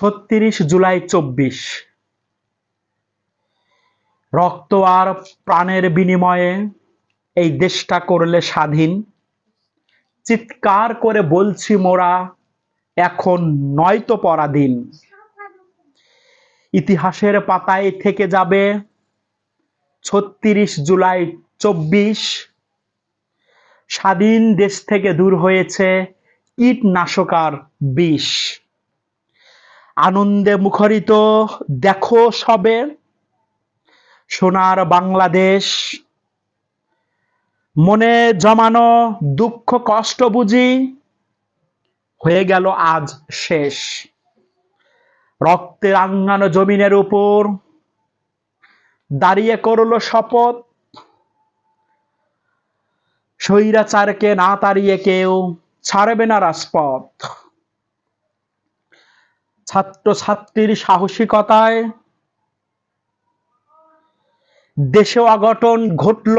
ছত্রিশ জুলাই চব্বিশ। রক্ত আর প্রাণের বিনিময়ে এই দেশটা করলে স্বাধীন। চিৎকার করে বলছি মোরা, এখন নয়তো পরাধীন। ইতিহাসের পাতায় থেকে যাবে ছত্রিশ জুলাই চব্বিশ। স্বাধীন দেশ থেকে দূর হয়েছে কীটনাশকার বিষ। আনন্দে মুখরিত, দেখো সবে। সোনার বাংলাদেশ, মনে জমানো দুঃখ কষ্ট বুঝি, হয়ে গেল আজ শেষ। রক্তে রাঙ্গানো জমিনের উপর, দাঁড়িয়ে করল শপথ। স্বৈরাচারকে না তাড়িয়ে কেউ ছাড়বে না রাজপথ। ছাত্র ছাত্রীর সাহসিকতায় দেশে অঘটন ঘটল।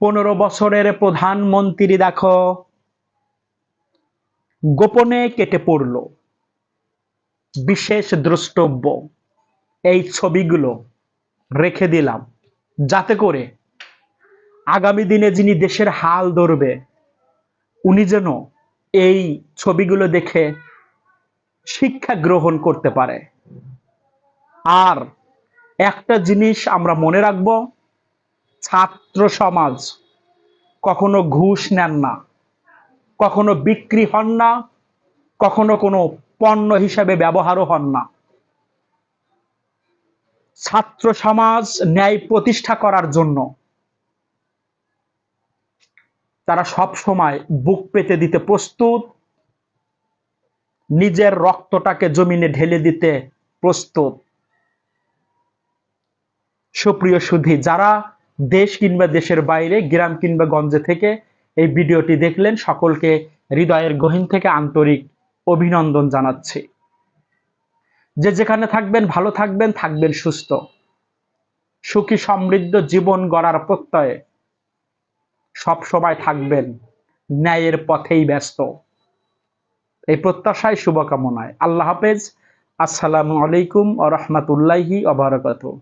পনেরো বছরের প্রধানমন্ত্রী দেখো, গোপনে কেটে পড়ল। বিশেষ দ্রষ্টব্য, এই ছবিগুলো রেখে দিলাম। যাতে করে আগামী দিনে যিনি দেশের হাল ধরবে, উনি যেন এই ছবিগুলো দেখে শিক্ষা গ্রহণ করতে পারে। আর একটা জিনিস আমরা মনে রাখব, ছাত্র সমাজ কখনো ঘুষ নেন না, কখনো বিক্রি হন না, কখনো কোনো পণ্য হিসাবে ব্যবহারও হন না। ছাত্র সমাজ ন্যায় প্রতিষ্ঠা করার জন্য তারা সব সময় বুক পেতে দিতে প্রস্তুত নিজের রক্তটাকে জমিনে ঢেলে দিতে প্রস্তুত। সুপ্রিয় সুধী, যারা দেশ কিংবা দেশের বাইরে, গ্রাম কিংবা গঞ্জে থেকে এই ভিডিওটি দেখলেন, সকলকে হৃদয়ের গহীন থেকে আন্তরিক অভিনন্দন জানাচ্ছি। যে যেখানে থাকবেন, ভালো থাকবেন থাকবেন সুস্থ। সুখী সমৃদ্ধ জীবন গড়ার প্রত্যয়ে সব সময় থাকবেন, ন্যায়ের পথেই ব্যস্ত। এই প্রত্যাশায় শুভকামনায়। আল্লাহ হাফেজ। আসসালামু আলাইকুম ও রহমতুল্লাহি অবরাকাতুহ